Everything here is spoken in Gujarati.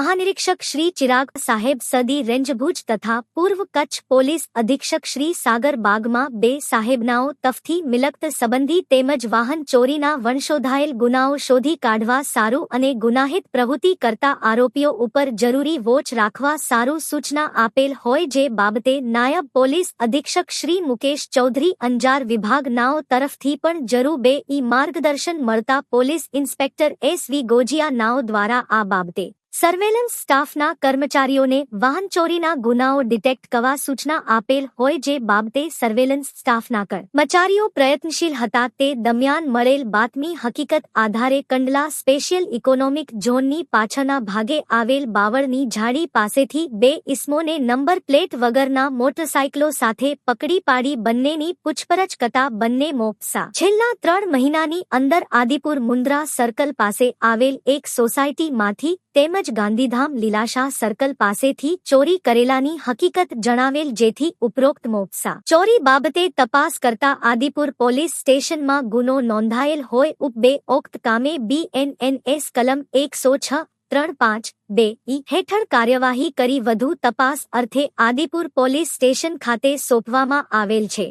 મહાનિરીક્ષક શ્રી ચિરાગ સાહેબ સદી રેન્જ તથા પૂર્વ કચ્છ પોલીસ અધિક્ષક શ્રી સાગર બાગમાં બે સાહેબનાઓ તફથી મિલકત સંબંધી તેમજ વાહન ચોરીના વંશોધાયેલ ગુનાઓ શોધી કાઢવા સારું અને ગુનાહિત પ્રવૃત્તિ કરતા આરોપીઓ ઉપર જરૂરી વોચ રાખવા સારું સૂચના આપેલ હોય જે બાબતે નાયબ પોલીસ અધિક્ષક શ્રી મુકેશ ચૌધરી અંજાર વિભાગનાઓ તરફથી પણ જરૂર બે ઈ માર્ગદર્શન મળતા police inspector S V Gojiya નાઓ દ્વારા આ બાબતે સર્વેલન્સ સ્ટાફના કર્મચારીઓને વાહન ચોરીના ગુનાઓ ડિટેક્ટ કરવા સૂચના આપેલ હોય જે બાબતે સર્વેલન્સ સ્ટાફના કર્મચારીઓ પ્રયત્નશીલ હતા તે દરમિયાન મળેલ બાતમી હકીકત આધારે કંડલા સ્પેશિયલ ઇકોનોમિક ઝોનની પાછળના ભાગે આવેલ બાવળની ઝાડી પાસેથી બે ઇસમોને નંબર પ્લેટ વગરના મોટરસાયકલો સાથે પકડી પાડી બંનેની પૂછપરછ કરતા બંને મોપસા. છેલ્લા ત્રણ મહિનાની અંદર આદિપુર મુન્દ્રા સર્કલ પાસે આવેલ એક સોસાયટીમાંથી તેમજ ગાંધીધામ લીલાશા સર્કલ પાસેથી ચોરી કરેલાની હકીકત જણાવેલ જેથી ઉપરોક્ત મોપસા ચોરી બાબતે તપાસ કરતા આદિપુર પોલીસ સ્ટેશનમાં ગુનો નોંધાયેલ હોય ઉપ બે ઓક્ત કામે બીએનએનએસ કલમ એકસો છ, ત્રણ પાંચ, બે ઈ હેઠળ કાર્યવાહી કરી વધુ તપાસ અર્થે આદિપુર પોલીસ સ્ટેશન ખાતે સોંપવામાં આવેલ છે.